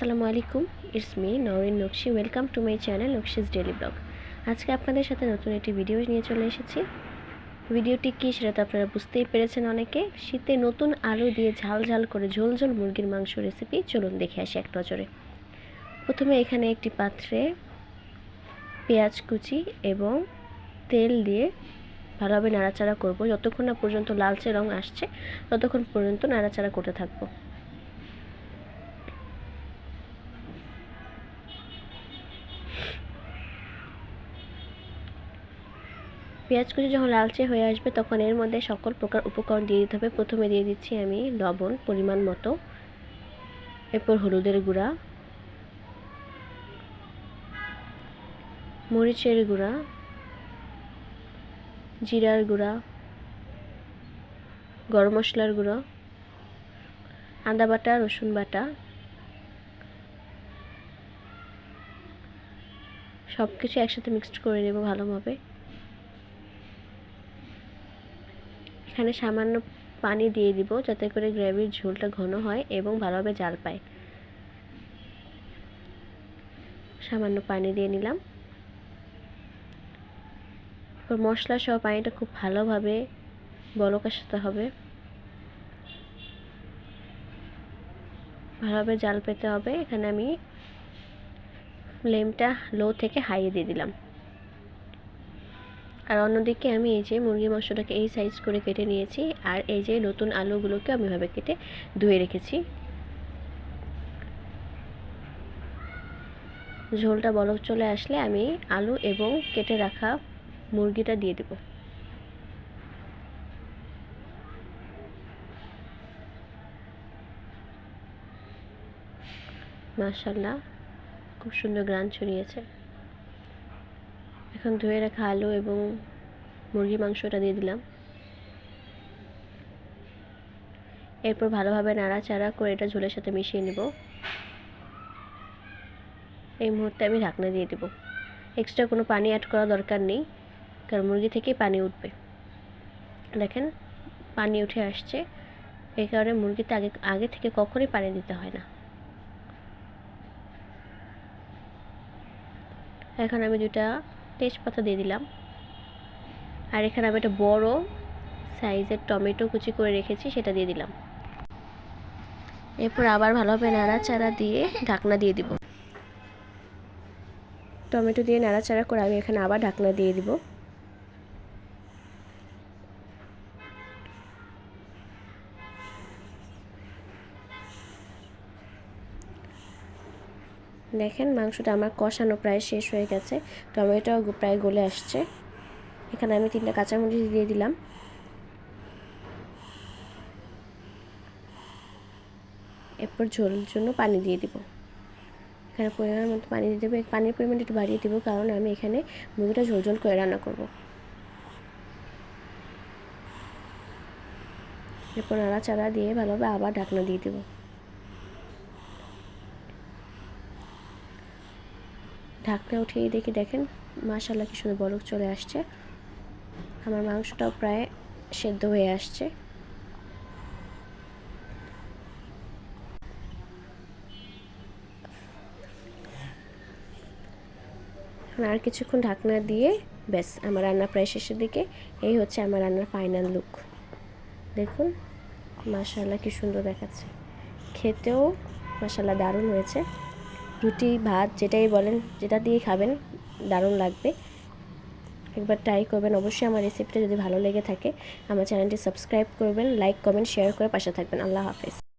আসসালামু আলাইকুম it's me Norin Nakshi welcome to my channel Nakshi's daily blog আজকে আপনাদের সাথে নতুন একটি ভিডিও নিয়ে চলে এসেছি। ভিডিওটি কী সেটা তো আপনারা বুঝতেই পেরেছেন অনেকে। শীতে নতুন আলু দিয়ে ঝাল ঝাল করে ঝোল ঝোল মুরগির মাংস রেসিপি চলুন দেখে আসি এক নজরে। প্রথমে এখানে একটি পাত্রে পেঁয়াজ কুচি এবং তেল দিয়ে ভালোভাবে নাড়াচাড়া করব। যতক্ষণ না পর্যন্ত লালচে রং আসছে, ততক্ষণ পর্যন্ত নাড়াচাড়া করতে থাকব। পেঁয়াজ কুচি যখন লালচে হয়ে আসবে, তখন এর মধ্যে সকল প্রকার উপকরণ দিয়ে দিতে হবে। প্রথমে দিয়ে দিচ্ছি আমি লবণ পরিমাণ মতো, এরপর হলুদের গুঁড়া, মরিচের গুঁড়া, জিরার গুঁড়া, গরম মশলার গুঁড়ো, আদা বাটা, রসুন বাটা সব কিছু একসাথে মিক্সড করে নেব ভালোভাবে। এখানে সামান্য পানি দিয়ে দিব যাতে করে গ্রেভির ঝোলটা ঘন হয় এবং ভালোভাবে জাল পায়। সামান্য পানি দিয়ে নিলাম। এরপর মশলা সহ পানিটা খুব ভালোভাবে বলক হবে। ভালোভাবে জাল পেতে হবে। এখানে আমি ফ্লেমটা লো থেকে হাইয়ে দিয়ে দিলাম। আর অন্যদিকে আমি এই যে মুরগির মাংসটাকে এই সাইজ করে কেটে নিয়েছি, আর এই যে নতুন আলুগুলোকে আমি এভাবে কেটে ধুয়ে রেখেছি। ঝোলটা বলক চলে আসলে আমি আলু এবং কেটে রাখা মুরগিটা দিয়ে দেব। মাশাল্লাহ খুব সুন্দর গ্রান ছড়িয়েছে। এখন ধুয়ে রাখা আলু এবং মুরগি মাংসটা দিয়ে দিলাম। এরপর ভালোভাবে নাড়াচাড়া করে এটা ঝোলের সাথে মিশিয়ে নেব। এই মুহূর্তে আমি ঢাকনা দিয়ে দেব। এক্সট্রা কোনো পানি অ্যাড করা দরকার নেই, কারণ মুরগি থেকেই পানি উঠবে। দেখেন, পানি উঠে আসছে। এই কারণে মুরগিতে আগে আগে থেকে কখনই পানি দিতে হয় না। এখন আমি দুটা তেজপাতা দিয়ে দিলাম। আর এখানে আমি একটা বড় সাইজের টমেটো কুচি করে রেখেছি, সেটা দিয়ে দিলাম। এরপর আবার ভালোভাবে নাড়াচাড়া দিয়ে ঢাকনা দিয়ে দিব। টমেটো দিয়ে নাড়াচাড়া করে আমি এখানে আবার ঢাকনা দিয়ে দিব। দেখেন মাংসটা আমার কষানো প্রায় শেষ হয়ে গেছে টমেটো প্রায় গলে আসছে। এখানে আমি তিনটা কাঁচামরিচ দিয়ে দিলাম। এরপর ঝোলের জন্য পানি দিয়ে দিব। এখানে পরিমাণ মতো পানি দিয়ে দেবো। পানির পরিমাণটা একটু বাড়িয়ে দেবো, কারণ আমি এখানে মুরগিটা ঝোল ঝোল করে রান্না করব। এরপর নাড়াচাড়া দিয়ে ভালোভাবে আবার ঢাকনা দিয়ে দেবো। ঢাকনা উঠিয়ে দেখি দেখেন মাশাল্লাহ কি সুন্দর বরফ চলে আসছে। আমার মাংসটাও প্রায় সেদ্ধ হয়ে আসছে। আর কিছুক্ষণ ঢাকনা দিয়ে, ব্যাস, আমার রান্না প্রায় শেষের দিকে। এই হচ্ছে আমার রান্নার ফাইনাল লুক দেখুন মাশাল্লাহ কি সুন্দর দেখাচ্ছে। খেতেও মাশাল্লাহ দারুণ হয়েছে। রুটি, ভাত, যেটাই বলেন, যেটা দিয়ে খাবেন, দারুণ লাগবে। একবার ট্রাই করবেন, অবশ্যই আমার রেসিপিটা যদি ভালো লেগে থাকে, আমার চ্যানেলটি সাবস্ক্রাইব করবেন লাইক কমেন্ট শেয়ার করে পাশে থাকবেন। আল্লাহ হাফেজ।